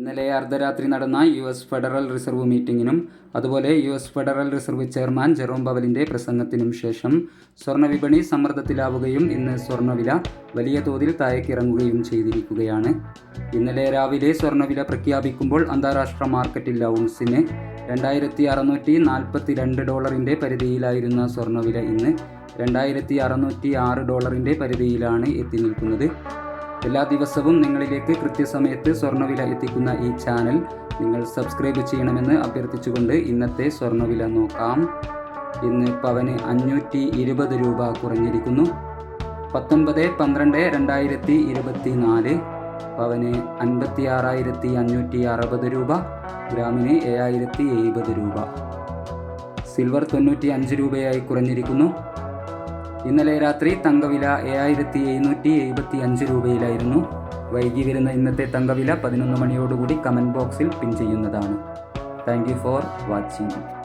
ഇന്നലെ അർദ്ധരാത്രി നടന്ന യു എസ് ഫെഡറൽ റിസർവ് മീറ്റിംഗിനും അതുപോലെ U S federal reserve chairman Jerome പവലിന്റെ പ്രസംഗത്തിനും ശേഷം സ്വർണവിപണി സമ്മർദ്ദത്തിലാവുകയും ഇന്ന് സ്വർണവില വലിയ തോതിൽ താഴേക്കിറങ്ങുകയും ചെയ്തിരിക്കുകയാണ്. ഇന്നലെ രാവിലെ സ്വർണവില പ്രഖ്യാപിക്കുമ്പോൾ അന്താരാഷ്ട്ര മാർക്കറ്റിൽ ഔൺസിന് രണ്ടായിരത്തി അറുന്നൂറ്റി നാൽപ്പത്തി രണ്ട് ഡോളറിന്റെ പരിധിയിലായിരുന്ന സ്വർണവില ഇന്ന് രണ്ടായിരത്തി അറുന്നൂറ്റി ആറ് ഡോളറിന്റെ പരിധിയിലാണ് എത്തി നിൽക്കുന്നത്. എല്ലാ ദിവസവും നിങ്ങളിലേക്ക് കൃത്യസമയത്ത് സ്വർണവില എത്തിക്കുന്ന ഈ ചാനൽ നിങ്ങൾ സബ്സ്ക്രൈബ് ചെയ്യണമെന്ന് അഭ്യർത്ഥിച്ചുകൊണ്ട് ഇന്നത്തെ സ്വർണവില നോക്കാം. ഇന്ന് പവന് അഞ്ഞൂറ്റി ഇരുപത് രൂപ കുറഞ്ഞിരിക്കുന്നു. പത്തൊൻപത് പന്ത്രണ്ട് രണ്ടായിരത്തി ഇരുപത്തി നാല് പവന് അൻപത്തി ആറായിരത്തി അഞ്ഞൂറ്റി അറുപത് രൂപ. ഗ്രാമിന് ഏഴായിരത്തി എഴുപത് രൂപ. സിൽവർ തൊണ്ണൂറ്റി അഞ്ച് രൂപയായി കുറഞ്ഞിരിക്കുന്നു. ഇന്നലെ രാത്രി തങ്കവില ഏഴായിരത്തി എഴുന്നൂറ്റി എഴുപത്തി അഞ്ച് രൂപയിലായിരുന്നു. വൈകി വരുന്ന ഇന്നത്തെ തങ്കവില പതിനൊന്ന് മണിയോടുകൂടി കമന്റ് ബോക്സിൽ പിൻ ചെയ്യുന്നതാണ്. Thank you for watching.